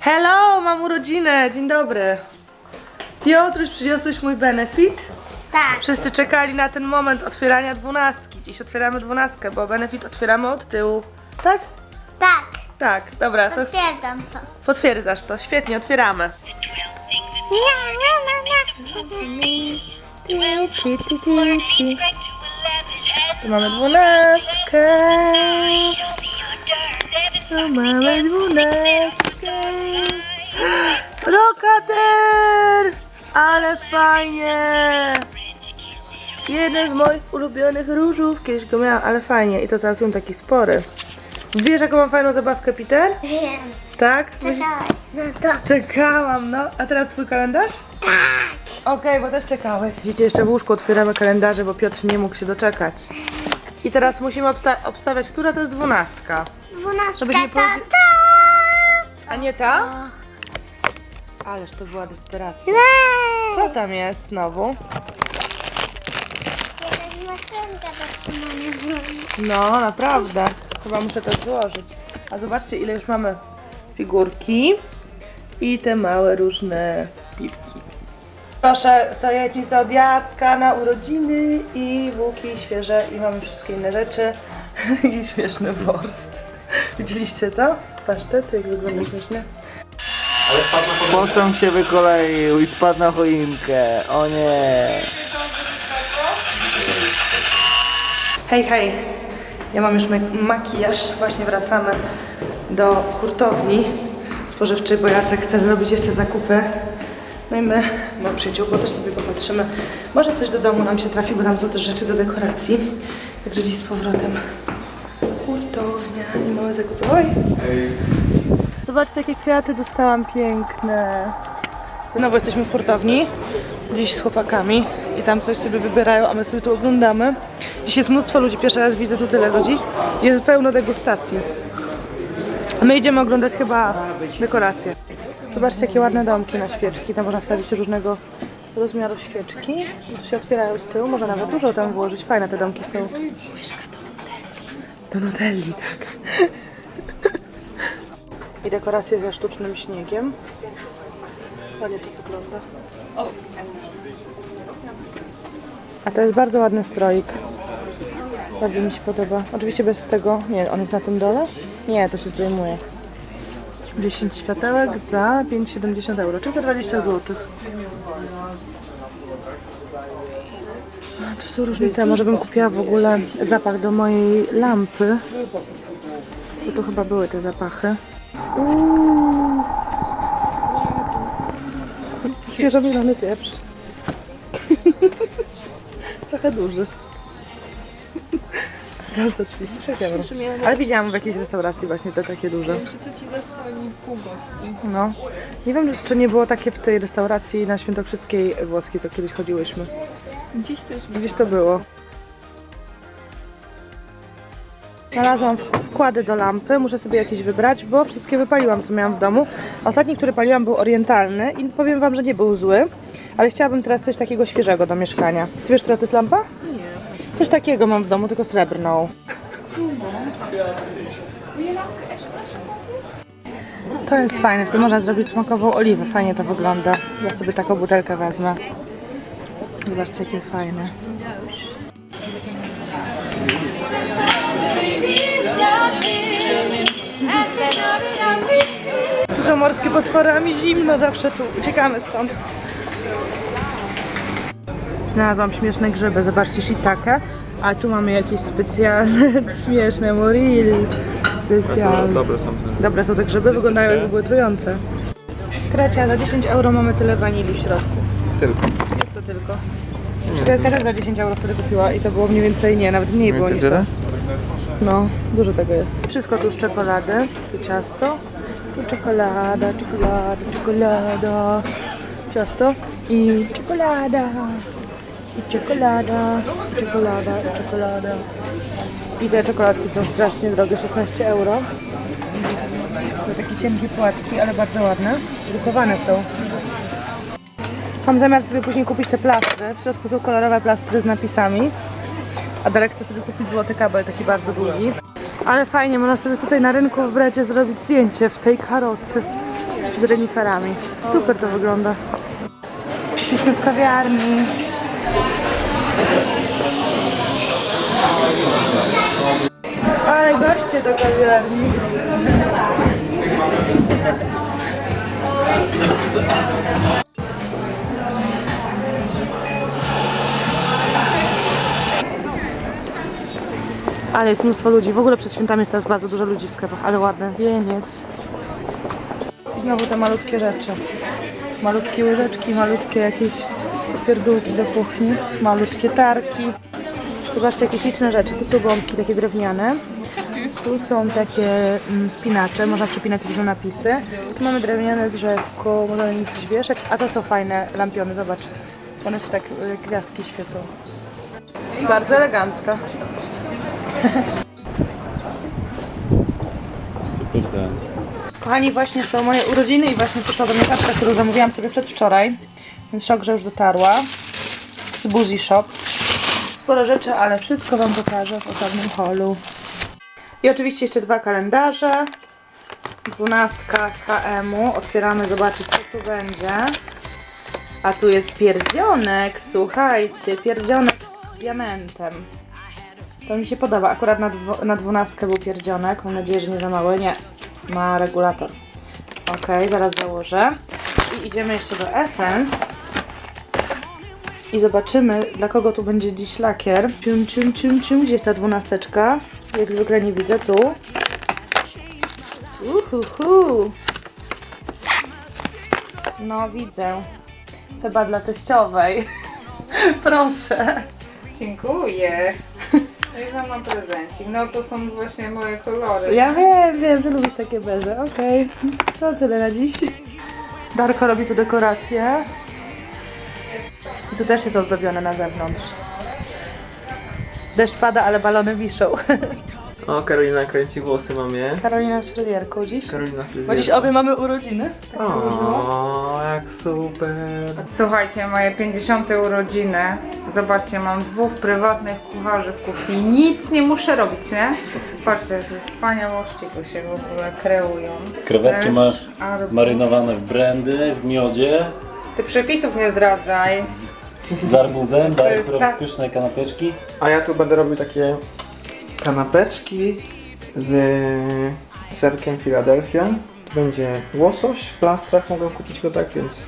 Hello, mam urodzinę, dzień dobry. Piotruś, przyniosłeś mój benefit? Tak. Wszyscy czekali na ten moment otwierania dwunastki. Dziś otwieramy dwunastkę, bo benefit otwieramy od tyłu. Tak? Tak. Tak, dobra, to Potwierdzam to. potwierdzasz to. Świetnie, otwieramy. Tu mamy dwunastkę. Tu mamy dwunastkę. Rokater! Ale fajnie! Jeden z moich ulubionych różów. Kiedyś go miałam, ale fajnie. I to całkiem taki spory. Wiesz, jaką mam fajną zabawkę, Peter? Wiem. Tak? Czekałaś na to. Czekałam, no. A teraz twój kalendarz? Tak. Okej, bo też czekałeś. Widzicie, jeszcze w łóżku otwieramy kalendarze, bo Piotr nie mógł się doczekać. I teraz musimy obsta- obstawiać, która to jest dwunastka. Dwunastka Żeby nie ta, ta. A nie ta? Ależ to była desperacja. Jej. Co tam jest znowu? Jakaś maszynka. No, naprawdę. Chyba muszę to złożyć. A zobaczcie, ile już mamy figurki i te małe różne piłki. Proszę, to jajecznica od Jacka na urodziny i bułki świeże i mamy wszystkie inne rzeczy i śmieszny worst. Widzieliście to? Pasztety, jak wygląda śmiesznie. Pocąg się wykoleił i spadł na choinkę. O nie. Hej, hej. Ja mam już mak- makijaż. Właśnie wracamy do hurtowni spożywczej, bo Jacek chce zrobić jeszcze zakupy. No i my, mam przyjaciółką, też sobie popatrzymy. Może coś do domu nam się trafi, bo tam są też rzeczy do dekoracji. Także dziś z powrotem hurtownia i małe zakupy. Oj! Zobaczcie, jakie kwiaty dostałam piękne. Znowu jesteśmy w hurtowni, dziś z chłopakami i tam coś sobie wybierają, a my sobie tu oglądamy. Dziś jest mnóstwo ludzi, pierwszy raz widzę tu tyle ludzi. Jest pełno degustacji. A my idziemy oglądać chyba dekoracje. Zobaczcie, jakie ładne domki na świeczki. Tam można wstawić różnego rozmiaru świeczki. Tu się otwierają z tyłu, można nawet dużo tam włożyć. Fajne te domki są. Łyżka do Nutelli. Do Nutelli, tak. I dekoracje ze sztucznym śniegiem. Ładnie to wygląda. A to jest bardzo ładny stroik. Bardzo mi się podoba. Oczywiście bez tego. Nie, on jest na tym dole? Nie, to się zdejmuje. 10 światełek za 5,70 euro, czyli za 20 zł. Tu są różne te. Może bym kupiła w ogóle zapach do mojej lampy. Bo tu chyba były te zapachy. Uuu. Świeżo mielony pieprz. Trochę duży. Za 136 euro. Ale widziałam w jakiejś restauracji właśnie te takie duże. Muszę to ci zasłoni pół gości. No. Nie wiem, czy nie było takie w tej restauracji na Świętokrzyskiej włoskiej, co kiedyś chodziłyśmy. Dziś też Gdzieś to było. Znalazłam wkłady do lampy, muszę sobie jakieś wybrać, bo wszystkie wypaliłam, co miałam w domu. Ostatni, który paliłam, był orientalny i powiem Wam, że nie był zły, ale chciałabym teraz coś takiego świeżego do mieszkania. Ty wiesz, która to jest lampa? Coś takiego mam w domu, tylko srebrną. To jest fajne, w tym można zrobić smakową oliwę, fajnie to wygląda. Ja sobie taką butelkę wezmę. Zobaczcie, jakie fajne. Tu są morskie potwory, a mi zimno zawsze tu. Uciekamy stąd. Znalazłam śmieszne grzyby. Zobaczcie, shiitake. A tu mamy jakieś specjalne, śmieszne morili. Specjalne. Dobre są. Dobre są te grzyby, wyglądają jakby były trujące. Krecia, za 10 euro mamy tyle wanilii w środku. Tylko. Jak to tylko? Szkieletka też za 10 euro wtedy kupiła i to było mniej więcej, nie, nawet mniej było niż to. No, dużo tego jest. Wszystko tu z czekolady, tu ciasto, tu czekolada, czekolada, czekolada, ciasto i czekolada, i czekolada, i czekolada, i czekolada. I te czekoladki są strasznie drogie, 16 euro. To takie cienkie płatki, ale bardzo ładne. Drukowane są. Mam zamiar sobie później kupić te plastry. W środku są kolorowe plastry z napisami. A Darek chce sobie kupić złoty kabel, taki bardzo długi. Ale fajnie, można sobie tutaj na rynku w Brecie zrobić zdjęcie w tej karocy z reniferami. Super to wygląda. Jesteśmy w kawiarni. Ale goście do kawiarni. Ale jest mnóstwo ludzi. W ogóle przed świętami jest teraz bardzo dużo ludzi w sklepach, ale ładny wieniec. I znowu te malutkie rzeczy. Malutkie łyżeczki, malutkie jakieś pierdółki do kuchni, malutkie tarki. Zobaczcie, jakie śliczne rzeczy. Tu są gąbki takie drewniane. Tu są takie mm, spinacze, można przypinać różne napisy. Tu mamy drewniane drzewko, można na nim coś wieszać. A to są fajne lampiony, zobacz. One się tak y, gwiazdki świecą. Bardzo elegancka. Super ten. Kochani, właśnie są moje urodziny i właśnie przyszła do mnie paczka, którą zamówiłam sobie przedwczoraj. Więc szok, że już dotarła. Z Boozy Shop. Sporo rzeczy, ale wszystko Wam pokażę w osobnym holu. I oczywiście jeszcze dwa kalendarze. Dwunastka z HM-u. Otwieramy, zobaczyć co tu będzie. A tu jest pierdzionek, słuchajcie, pierdzionek z diamentem. To mi się podoba. Akurat na, na dwunastkę był pierdzionek. Mam nadzieję, że nie za mały. Nie, ma regulator. Ok, zaraz założę. I idziemy jeszcze do Essence. I zobaczymy, dla kogo tu będzie dziś lakier. Cium, cium, cium, cium. Gdzie jest ta dwunasteczka? Jak zwykle nie widzę. Tu. Uhuhu. No, widzę. Chyba dla teściowej. Proszę. Dziękuję. Ja mam prezencik. No to są właśnie moje kolory. Ja wiem, wiem, że lubisz takie beże. Okej, to tyle na dziś. Darko robi tu dekorację. I tu też jest ozdobione na zewnątrz. Deszcz pada, ale balony wiszą. O, Karolina kręci włosy mamie. Karolina z fryzjerką dziś. Karolina Bo dziś obie mamy urodziny. O, jak super. Słuchajcie, moje 50 urodziny. Zobaczcie, mam dwóch prywatnych kucharzy w kuchni. Nic nie muszę robić, nie? Patrzcie, że wspaniałości tu się w ogóle kreują. Krewetki Też masz arbuz. marynowane w brandy, w miodzie, Ty przepisów nie zdradzaj. Z arbuzem, daj jest tak- pyszne kanapeczki. A ja tu będę robił takie kanapeczki z serkiem Philadelphia. Tu będzie łosoś w plastrach, mogę kupić go tak, więc